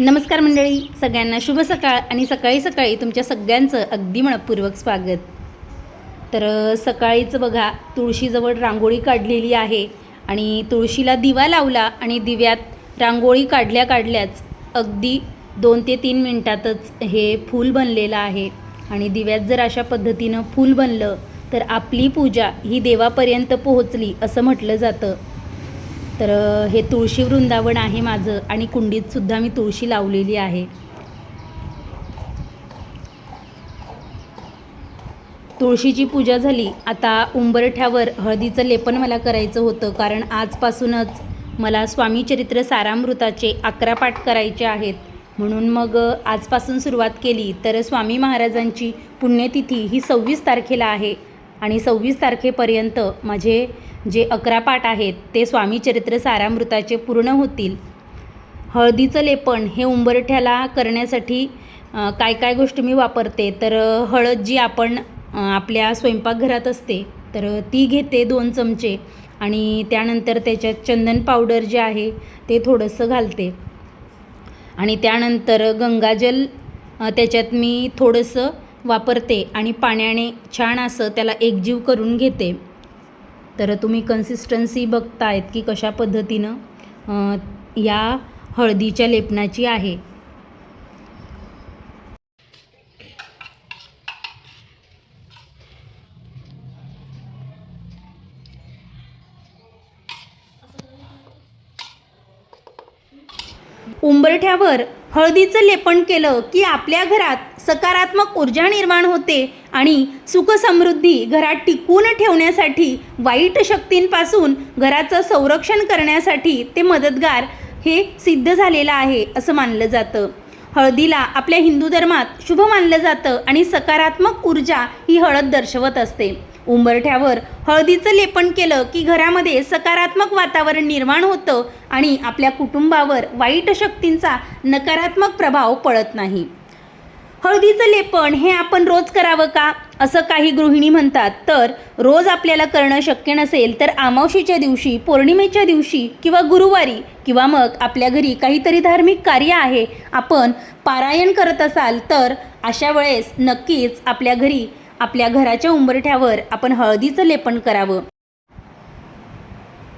नमस्कार मंडळी सगळ्यांना शुभ सकाळ आणि सकाळी सकाळी तुमच्या सगळ्यांचं अगदी मनपूर्वक स्वागत. तर सकाळीच बघा तुळशीजवळ रांगोळी काढलेली आहे आणि तुळशीला दिवा लावला आणि दिव्यात रांगोळी काढल्या काढल्याच अगदी दोन ते तीन मिनटातच हे फूल बनलेलं आहे. आणि दिव्यात जर अशा पद्धतीनं फूल बनलं तर आपली पूजा ही देवापर्यंत पोहोचली असं म्हटलं जातं. तर हे तुळशी वृंदावन आहे माझं आणि कुंडीतसुद्धा मी तुळशी लावलेली आहे. तुळशीची पूजा झाली. आता उंबरठ्यावर हळदीचं लेपन मला करायचं होतं कारण आजपासूनच मला स्वामी चरित्र सारामृताचे अकरा पाठ करायचे आहेत. म्हणून मग आजपासून सुरुवात केली. तर स्वामी महाराजांची पुण्यतिथी ही सव्वीस तारखेला आहे. आणि सव्वीस तारखेपर्यंत माझे जे अकरा पाठ आहेत ते स्वामी चरित्र सारामृताचे पूर्ण होतील. हळदीचं लेपन हे उंबरठ्याला करण्यासाठी काय काय गोष्टी मी वापरते तर हळद जी आपण आपल्या स्वयंपाकघरात असते तर ती घेते दोन चमचे आणि त्यानंतर त्याच्यात चंदन पावडर जे आहे ते थोडंसं घालते. आणि त्यानंतर गंगाजल त्याच्यात मी थोडंसं वापरते आणि पाण्याने छान असं त्याला एकजीव करून घेते. तर तुम्ही कन्सिस्टन्सी बघतायत की कशा पद्धतीनं या हळदीच्या लेपनाची आहे. उंबरठ्यावर हळदीचं लेपन केलं की आपल्या घरात सकारात्मक ऊर्जा निर्माण होते आणि सुखसमृद्धी घरात टिकून ठेवण्यासाठी वाईट शक्तींपासून घराचं संरक्षण करण्यासाठी ते मदतगार हे सिद्ध झालेलं आहे असं मानलं जातं. हळदीला आपल्या हिंदू धर्मात शुभ मानलं जातं आणि सकारात्मक ऊर्जा ही हळद दर्शवत असते. उंबरठ्यावर हळदीचं लेपन केलं की घरामध्ये सकारात्मक वातावरण निर्माण होतं आणि आपल्या कुटुंबावर वाईट शक्तींचा नकारात्मक प्रभाव पडत नाही. हळदीचं लेपन हे आपण रोज करावं का? असं काही गृहिणी म्हणतात. तर रोज आपल्याला करणं शक्य नसेल तर अमावशीच्या दिवशी पौर्णिमेच्या दिवशी किंवा गुरुवारी किंवा मग आपल्या घरी काहीतरी धार्मिक कार्य आहे आपण पारायण करत असाल तर अशा वेळेस नक्कीच आपल्या घरी आपल्या घराच्या उंबरठ्यावर आपण हळदीचं लेपन करावं.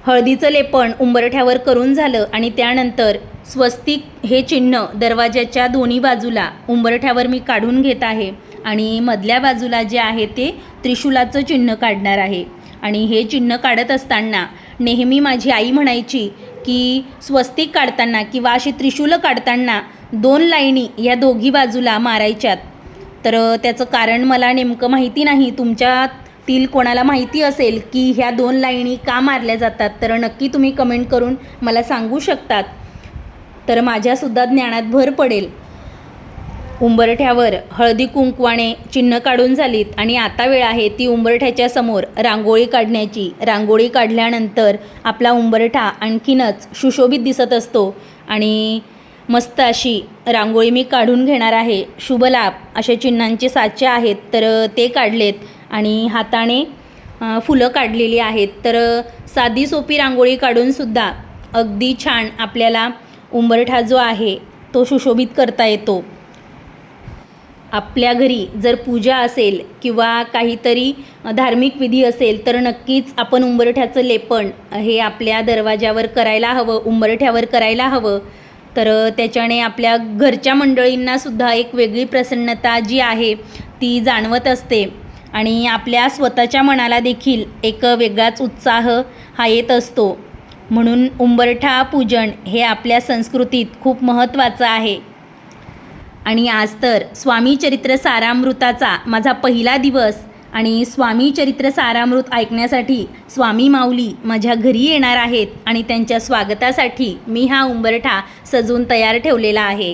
हळदीचं लेपण उंबरठ्यावर करून झालं आणि त्यानंतर स्वस्तिक हे चिन्ह दरवाज्याच्या दोन्ही बाजूला उंबरठ्यावर मी काढून घेत आहे आणि मधल्या बाजूला जे आहे ते त्रिशूलाचं चिन्ह काढणार आहे. आणि हे चिन्ह काढत असताना नेहमी माझी आई म्हणायची की स्वस्तिक काढताना किंवा अशी त्रिशूलं काढताना दोन लाईनी या दोघी बाजूला मारायच्यात. तर त्याचं कारण मला नेमकं माहिती नाही. तुमच्या तील कोणाला माहिती असेल की ह्या दोन लाईनी का मारल्या जातात तर नक्की तुम्ही कमेंट करून मला सांगू शकतात. तर माझ्यासुद्धा ज्ञानात भर पडेल. उंबरठ्यावर हळदी कुंकवाने चिन्ह काढून झालीत आणि आता वेळ आहे ती उंबरठ्याच्या समोर रांगोळी काढण्याची. रांगोळी काढल्यानंतर आपला उंबरठा आणखीनच सुशोभित दिसत असतो आणि मस्त अशी रांगोळी मी काढून घेणार आहे. शुभलाभ अशा चिन्हांचे साचे आहेत तर ते काढलेत. आणि हाताने फुलं काढलेली आहेत. तर साधी सोपी रांगोळी काढूनसुद्धा अगदी छान आपल्याला उंबरठा जो आहे तो सुशोभित करता येतो. आपल्या घरी जर पूजा असेल किंवा काहीतरी धार्मिक विधी असेल तर नक्कीच आपण उंबरठ्याचं लेपन हे आपल्या दरवाजावर करायला हवं उंबरठ्यावर करायला हवं. तर त्याच्याने आपल्या घरच्या मंडळींनासुद्धा एक वेगळी प्रसन्नता जी आहे ती जाणवत असते. आणि आपल्या स्वतःच्या मनाला देखील एक वेगळाच उत्साह हा येत असतो. म्हणून उंबरठा पूजन हे आपल्या संस्कृतीत खूप महत्त्वाचं आहे. आणि आज तर स्वामी चरित्र सारामृताचा माझा पहिला दिवस आणि स्वामी चरित्र सारामृत ऐकण्यासाठी स्वामी माऊली माझ्या घरी येणार आहेत आणि त्यांच्या स्वागतासाठी मी हा उंबरठा सजून तयार ठेवलेला आहे.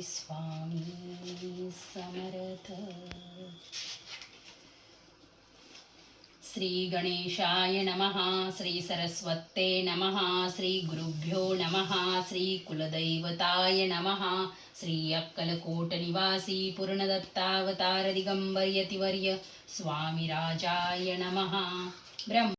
श्री स्वामी समर्थ श्री गणेशाय नमः श्री सरस्वते नमः श्री गुरुभ्यो नमः श्री कुलदैवताय नमः श्री अक्कलकोट निवासी पूर्णदत्तावतार दिगंबर यतिवर्य स्वामिराजाय नमः। ब्रह्म